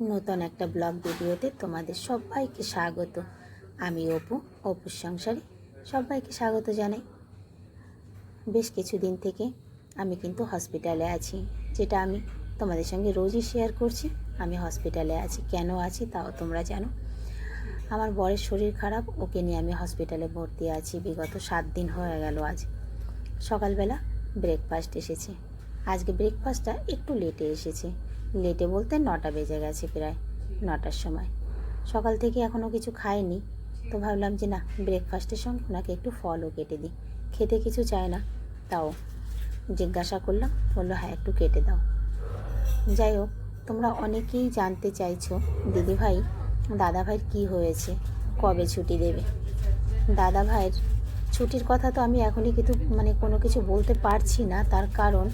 নতুন একটা ব্লগ ভিডিওতে তোমাদের সবাইকে স্বাগত। আমি অপু, অপুর সংসারে সবাইকে স্বাগত জানাই। বেশ কিছুদিন থেকে আমি কিন্তু হসপিটালে আছি, যেটা আমি তোমাদের সঙ্গে রোজই শেয়ার করছি। আমি হসপিটালে আছি, কেন আছি তাও তোমরা জানো। আমার বরের শরীর খারাপ, ওকে নিয়ে আমি হসপিটালে ভর্তি আছি, বিগত সাত দিন হয়ে গেল আজ। সকালবেলা ব্রেকফাস্ট এসেছে। আজকে ব্রেকফাস্টটা একটু লেটে এসেছে। লেটে বলতে নটা বেজে গেছে প্রায় নটার সময়। সকাল থেকে এখনও কিছু খাইনি, তো ভাবলাম যে না ব্রেকফাস্টের সঙ্গে ওনাকে একটু ফলও কেটে দিই। খেতে কিছু চায় না, তাও জিজ্ঞাসা করলাম, বলল হ্যাঁ একটু কেটে দাও। যাই হোক, তোমরা অনেকেই জানতে চাইছো, দিদিভাই, দাদাভাইয়ের কী হয়েছে, কবে ছুটি দেবে? দাদা ভাইয়ের ছুটির কথা তো আমি এখনই কিন্তু মানে কোনো কিছু বলতে পারছি না। তার কারণ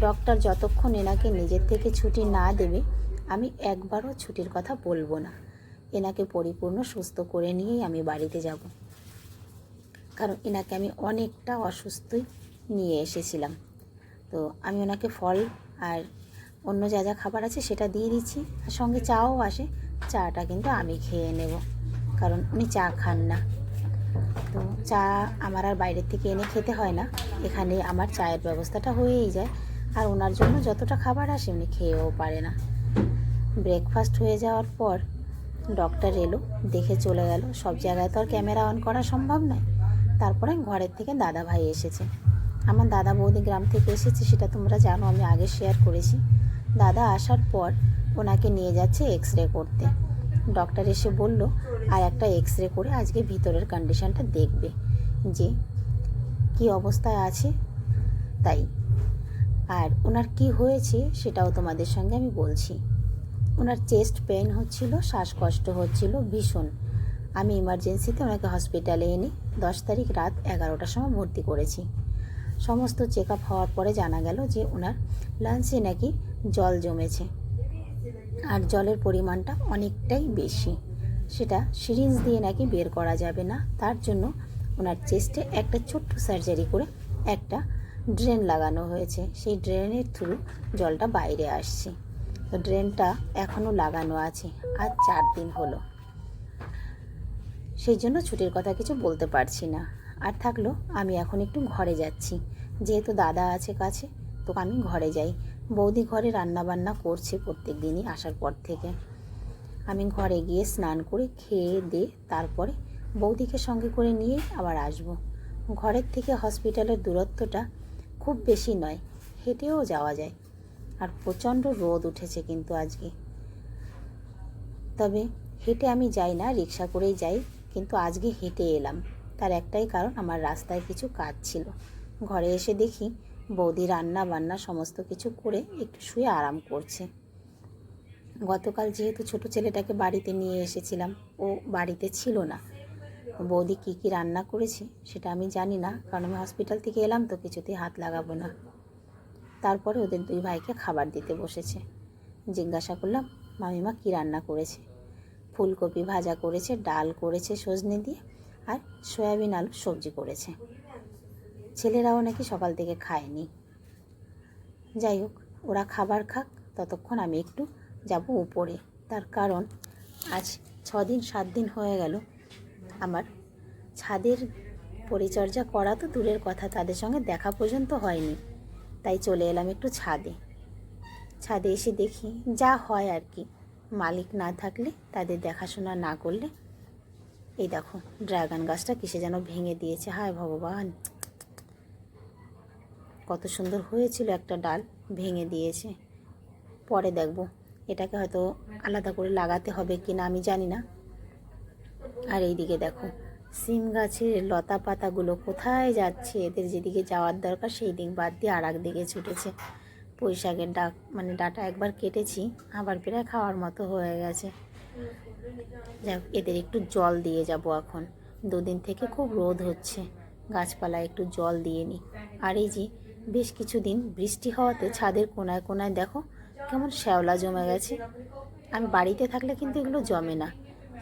ডক্টর যতক্ষণ এনাকে নিজের থেকে ছুটি না দেবে, আমি একবারও ছুটির কথা বলব না। এনাকে পরিপূর্ণ সুস্থ করে নিয়েই আমি বাড়িতে যাব। কারণ এনাকে আমি অনেকটা অসুস্থই নিয়ে এসেছিলাম। তো আমি ওনাকে ফল আর অন্য যা যা খাবার আছে সেটা দিয়ে দিচ্ছি। আর সঙ্গে চাও আসে, চাটা কিন্তু আমি খেয়ে নেব। কারণ উনি চা খান না। তো চা আমার আর বাইরের থেকে এনে খেতে হয় না। এখানে আমার চায়ের ব্যবস্থাটা হয়েই যায়। আর ওনার জন্য যতটা খাবার আসে উনি খেয়েও পারে না। ব্রেকফাস্ট হয়ে যাওয়ার পর ডক্টর এলো, দেখে চলে গেল, সব জায়গায় তো আর ক্যামেরা অন করা সম্ভব নয়। তারপরে ঘরের থেকে দাদা ভাই এসেছে। আমার দাদা বৌদি গ্রাম থেকে এসেছে, সেটা তোমরা জানো, আমি আগে শেয়ার করেছি। দাদা আসার পর ওনাকে নিয়ে যাচ্ছে এক্স রে করতে। ডক্টর এসে বলল, আর একটা এক্স রে করে আজকে ভিতরের কন্ডিশনটা দেখবে। যে কি অবস্থায় আছে? তাই। আর ওনার কি হয়েছে সেটাও তোমাদের সঙ্গে আমি বলছি। ওনার চেস্ট পেন হচ্ছিল, শ্বাসকষ্ট হচ্ছিল, ভীষণ। আমি ইমার্জেন্সিতে ওনাকে হসপিটালে এনে দশ তারিখ রাত এগারোটার সময় ভর্তি করেছি। সমস্ত চেক আপ হওয়ার পরে জানা গেল যে ওনার লাঞ্চে নাকি জল জমেছে। আর জলের পরিমাণটা অনেকটাই বেশি। সেটা সিরিঞ্জ দিয়ে নাকি বের করা যাবে না। তার জন্য ওনার চেস্টে একটা ছোট্ট সার্জারি করে একটা ড্রেন লাগানো হয়েছে। সেই ড্রেনের থ্রু জলটা বাইরে আসছে। তো ড্রেনটা এখনও লাগানো আছে আর চার দিন হলো। সেই জন্য ছুটির কথা কিছু বলতে পারছি না। আর থাকল, আমি এখন একটু ঘরে যাচ্ছি। যেহেতু দাদা আছে কাছে তো আমি ঘরে যাই। বৌদি ঘরে রান্না বান্না করছে প্রত্যেক দিনই আসার পর থেকে। আমি ঘরে গিয়ে স্নান করে খেয়ে দিয়ে তারপরে বৌদিকে সঙ্গে করে নিয়ে আবার আসব। ঘরের থেকে হসপিটালের দূরত্বটা খুব বেশি নয়, হেঁটেও যাওয়া যায়। আর প্রচণ্ড রোদ উঠেছে কিন্তু আজকে। তবে হেঁটে আমি যাই না, রিক্সা করেই যাই, কিন্তু আজকে হেঁটে এলাম। তার একটাই কারণ, আমার রাস্তায় কিছু কাজ ছিল। ঘরে এসে দেখি বৌদি রান্না বান্না সমস্ত কিছু করে একটু শুয়ে আরাম করছে। গতকাল যেহেতু ছোট ছেলেটাকে বাড়িতে নিয়ে এসেছিলাম, ও বাড়িতে ছিল না। বৌদি কী কী রান্না করেছে সেটা আমি জানি না, কারণ আমি হসপিটাল থেকে এলাম তো কিছুতেই হাত লাগাবো না। তারপরে ওদের দুই ভাইকে খাবার দিতে বসেছে। জিজ্ঞাসা করলাম, মামিমা কী রান্না করেছে? ফুলকপি ভাজা করেছে, ডাল করেছে, সজনে দিয়ে, আর সয়াবিন আলু সবজি করেছে। ছেলেরাও নাকি সকাল থেকে খায়নি। যাই হোক, ওরা খাবার খাক, ততক্ষণ আমি একটু যাব উপরে। তার কারণ, আজ ছ দিন সাত দিন হয়ে গেল। আমার ছাদের পরিচর্যা করা তো দূরের কথা, তাদের সঙ্গে দেখা পর্যন্ত হয়নি। তাই চলে এলাম একটু ছাদে। ছাদে এসে দেখি যা হয় আর কি। মালিক না থাকলে, তাদের দেখাশোনা না করলে। এই দেখো, ড্রাগন গাছটা কিসে যেন ভেঙে দিয়েছে। হায় ভগবান! কত সুন্দর হয়েছিল একটা ডাল ভেঙে দিয়েছে। পরে দেখব এটাকে হয়তো আলাদা করে লাগাতে হবে কি না আমি জানি না। আর এইদিকে দেখো, সিম গাছের লতা পাতাগুলো কোথায় যাচ্ছে? এদের যেদিকে যাওয়ার দরকার সেই দিক বাদ দিয়ে আর দিকে ছুটেছে। পুঁই শাকের ডাক মানে ডাটা একবার কেটেছি, আবার প্রায় খাওয়ার মতো হয়ে গেছে। যাক, এদের একটু জল দিয়ে যাব এখন। দুদিন থেকে খুব রোদ হচ্ছে। গাছপালা একটু জল দিয়ে নিই আর এই যে বেশ কিছুদিন বৃষ্টি হওয়াতে ছাদের কোনায় কোনায় দেখো কেমন শ্যাওলা জমে গেছে। আমি বাড়িতে থাকলে কিন্তু এগুলো জমে না।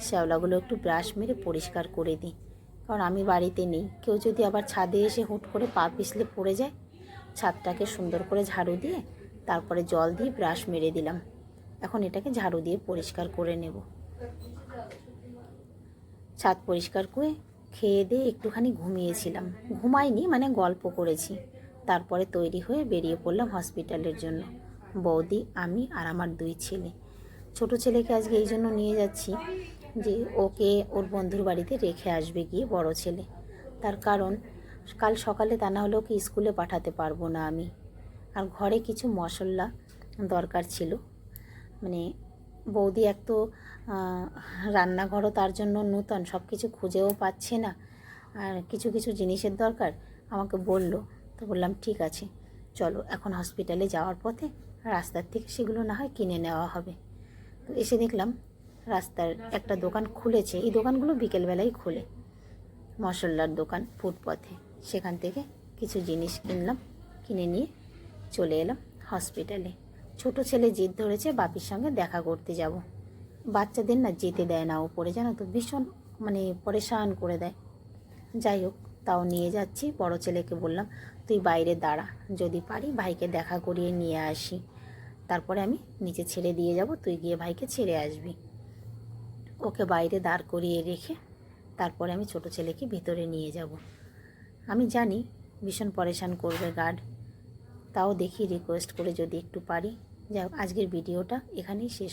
শ্যাওলাগুলো একটু ব্রাশ মেরে পরিষ্কার করে দিই। কারণ আমি বাড়িতে নেই। কেউ যদি আবার ছাদে এসে হুট করে পা পিছলে পড়ে যায়, ছাদটাকে সুন্দর করে ঝাড়ু দিয়ে তারপরে জল দিয়ে ব্রাশ মেরে দিলাম। এখন এটাকে ঝাড়ু দিয়ে পরিষ্কার করে নেব। ছাদ পরিষ্কার করে খেয়ে দিয়ে একটুখানি ঘুমিয়েছিলাম। ঘুমাইনি মানে গল্প করেছি। তারপরে তৈরি হয়ে বেরিয়ে পড়লাম হসপিটালের জন্য। বৌদি, আমি আর আমার দুই ছেলে। ছোট ছেলেকে আজকে এই জন্য নিয়ে যাচ্ছি যে ওকে ওর বন্ধুর বাড়িতে রেখে আসবে গিয়ে বড় ছেলে। তার কারণ, কাল সকালে তা না হলে ওকে স্কুলে পাঠাতে পারব না আমি। আর ঘরে কিছু মশলা দরকার ছিল। মানে বৌদি এক তো রান্নাঘরও তার জন্য নূতন সব কিছু খুঁজেও পাচ্ছে না। আর কিছু কিছু জিনিসের দরকার, আমাকে বলল তো বললাম, ঠিক আছে, চলো এখন হসপিটালে যাওয়ার পথে রাস্তার থেকে সেগুলো না হয় কিনে নেওয়া হবে। তো এসে দেখলাম রাস্তার একটা দোকান খুলেছে। এই দোকানগুলো বিকেলবেলায় খোলে, মশলার দোকান, ফুটপথে। সেখান থেকে কিছু জিনিস কিনলাম, কিনে নিয়ে চলে এলাম হসপিটালে ছোট ছেলে জিদ ধরেছে, বাপির সঙ্গে দেখা করতে যাব। বাচ্চাদের না যেতে দেয় না ওপরে, জানো তো, ভীষণ মানে পরেশান করে দেয়। যাই হোক, তাও নিয়ে যাচ্ছি, বড় ছেলেকে বললাম তুই বাইরে দাঁড়া যদি পারি ভাইকে দেখা করিয়ে নিয়ে আসি। তারপরে আমি নিচে ছেড়ে দিয়ে যাব তুই গিয়ে ভাইকে ছেড়ে আসবি। ওকে বাইরে দাঁড় করিয়ে রেখে তারপরে আমি ছোট ছেলেকে ভিতরে নিয়ে যাব। আমি জানি ভীষণ পরেশান করবে গার্ড। তাও দেখি রিকোয়েস্ট করে যদি একটু পারি। যাই হোক, আজকের ভিডিওটা এখানেই শেষ